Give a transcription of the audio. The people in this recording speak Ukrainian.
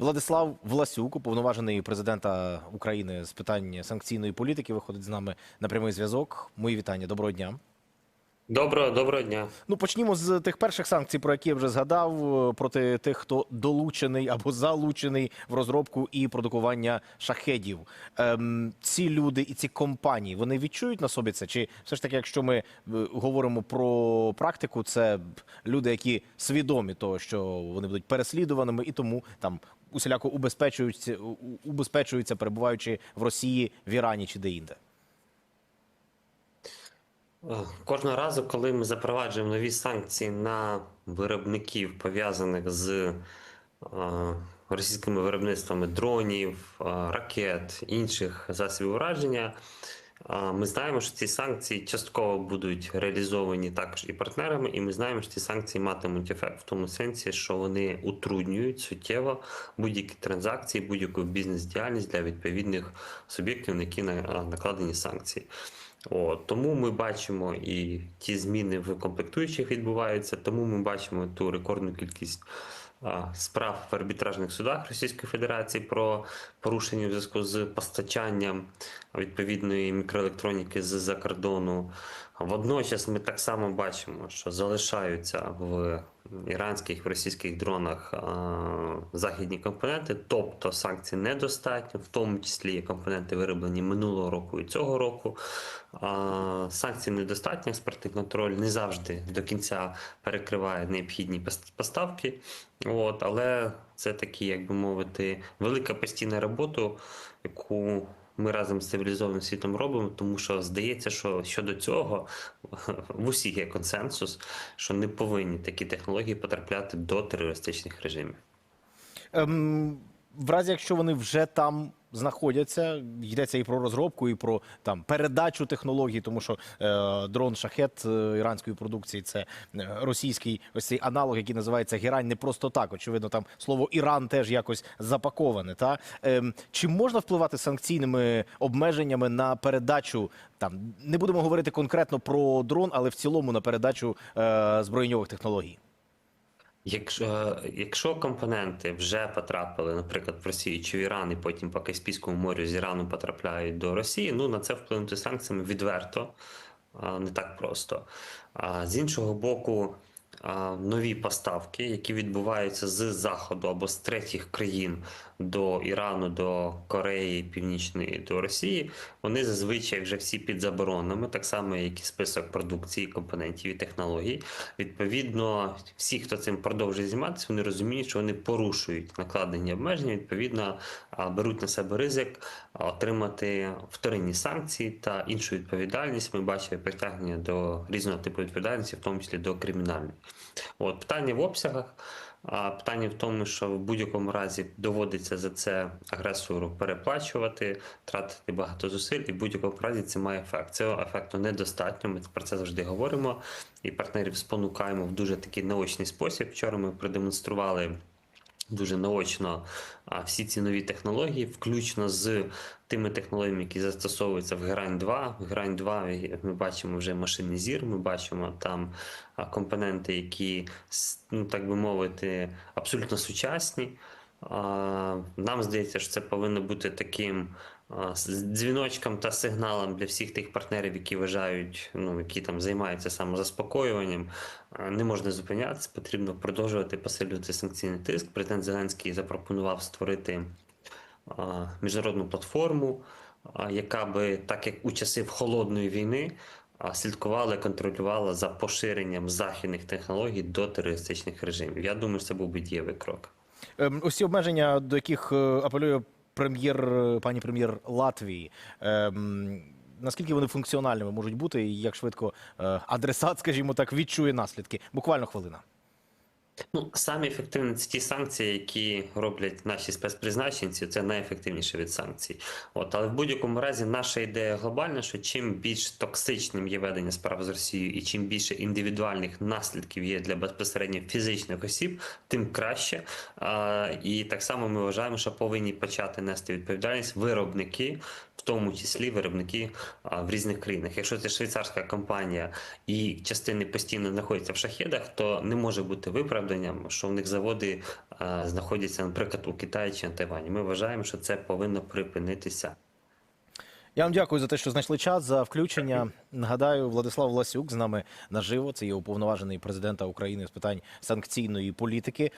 Владислав Власюк, уповноважений президента України з питань санкційної політики, виходить з нами на прямий зв'язок. Мої вітання. Доброго дня. Доброго, доброго дня. Ну почнімо з тих перших санкцій, про які я вже згадав, е, проти тих, хто долучений або залучений в розробку і продукування шахедів. Ем, ці люди і ці компанії вони відчують на собі це? Чи все ж таки, якщо ми е, говоримо про практику, це люди, які свідомі того, що вони будуть переслідуваними, і тому там усіляко убезпечуються, убезпечуються, перебуваючи в Росії, в Ірані чи де-інде? Е, Кожного разу, коли ми запроваджуємо нові санкції на виробників, пов'язаних з е, російськими виробництвами дронів, е, ракет, інших засобів ураження, е, ми знаємо, що ці санкції частково будуть реалізовані також і партнерами, і ми знаємо, що ці санкції матимуть ефект в тому сенсі, що вони утруднюють суттєво будь-які транзакції, будь-яку бізнес-діяльність для відповідних суб'єктів, на які на- накладені санкції. От, тому ми бачимо і ті зміни в комплектуючих відбуваються, тому ми бачимо ту рекордну кількість а, справ в арбітражних судах Російської Федерації про порушення в зв'язку з постачанням відповідної мікроелектроніки з-за кордону. Водночас ми так само бачимо, що залишаються в іранських в російських дронах західні компоненти, тобто санкцій недостатньо, в тому числі компоненти вироблені минулого року і цього року. Санкцій недостатньо, експертний контроль не завжди до кінця перекриває необхідні поставки. От, але це такі, як би мовити, велика постійна робота, яку ми разом з цивілізованим світом робимо, тому що здається, що щодо цього в усіх є консенсус, що не повинні такі технології потрапляти до терористичних режимів. Ем, в разі, якщо вони вже там знаходяться, йдеться і про розробку, і про там передачу технологій, тому що е, дрон шахет е, іранської продукції це е, російський ось цей аналог, який називається герань, не просто так. Очевидно, там слово Іран теж якось запаковане. Та ем, чи можна впливати санкційними обмеженнями на передачу? Там не будемо говорити конкретно про дрон, але в цілому на передачу е, збройньових технологій. Якщо, якщо компоненти вже потрапили, наприклад, в Росію чи в Іран, і потім по Каспійському морю з Ірану потрапляють до Росії, ну на це вплинути санкціями відверто, не так просто. А з іншого боку, нові поставки, які відбуваються з Заходу або з третіх країн до Ірану, до Кореї Північної, до Росії, вони зазвичай вже всі під заборонами, так само як і список продукції, компонентів і технологій. Відповідно, всі, хто цим продовжує займатися, вони розуміють, що вони порушують накладені обмеження. Відповідно, беруть на себе ризик отримати вторинні санкції та іншу відповідальність. Ми бачимо притягнення до різного типу відповідальності, в тому числі до кримінальної. От питання в обсягах. А питання в тому, що в будь-якому разі доводиться за це агресору переплачувати, тратити багато зусиль, і в будь-якому разі це має ефект. Цього ефекту недостатньо. Ми про це завжди говоримо. І партнерів спонукаємо в дуже такий наочний спосіб. Вчора ми продемонстрували. Дуже наочно всі ці нові технології, включно з тими технологіями, які застосовуються в Грань 2. В Грань 2 ми бачимо вже машини зір, ми бачимо там компоненти, які, ну так би мовити, абсолютно сучасні. Нам здається, що це повинно бути таким дзвіночком та сигналом для всіх тих партнерів, які вважають, ну які там займаються самозаспокоюванням. Не можна зупинятися, потрібно продовжувати посилювати санкційний тиск. Президент Зеленський запропонував створити міжнародну платформу, яка би, так як у часи холодної війни, слідкувала і контролювала за поширенням західних технологій до терористичних режимів. Я думаю, це був би дієвий крок. Ем, ці обмеження, до яких е, апелює прем'єр, е, пані прем'єр Латвії. ем, Наскільки вони функціональними можуть бути, і як швидко е, адресат, скажімо так, відчує наслідки? Буквально хвилина. Ну, самі ефективні це ті санкції, які роблять наші спецпризначенці, це найефективніше від санкцій. От, але в будь-якому разі наша ідея глобальна, що чим більш токсичним є ведення справ з Росією, і чим більше індивідуальних наслідків є для безпосередньо фізичних осіб, тим краще. А, і так само ми вважаємо, що повинні почати нести відповідальність виробники, в тому числі виробники а, в різних країнах. Якщо це швейцарська компанія і частини постійно знаходяться в шахедах, то не може бути виправдання підтвердженням, що в них заводи е, знаходяться, наприклад, у Китаї чи на Тайвані. Ми вважаємо, що це повинно припинитися. Я вам дякую за те, що знайшли час за включення. Нагадаю, Владислав Власюк з нами наживо. Це є уповноважений президента України з питань санкційної політики.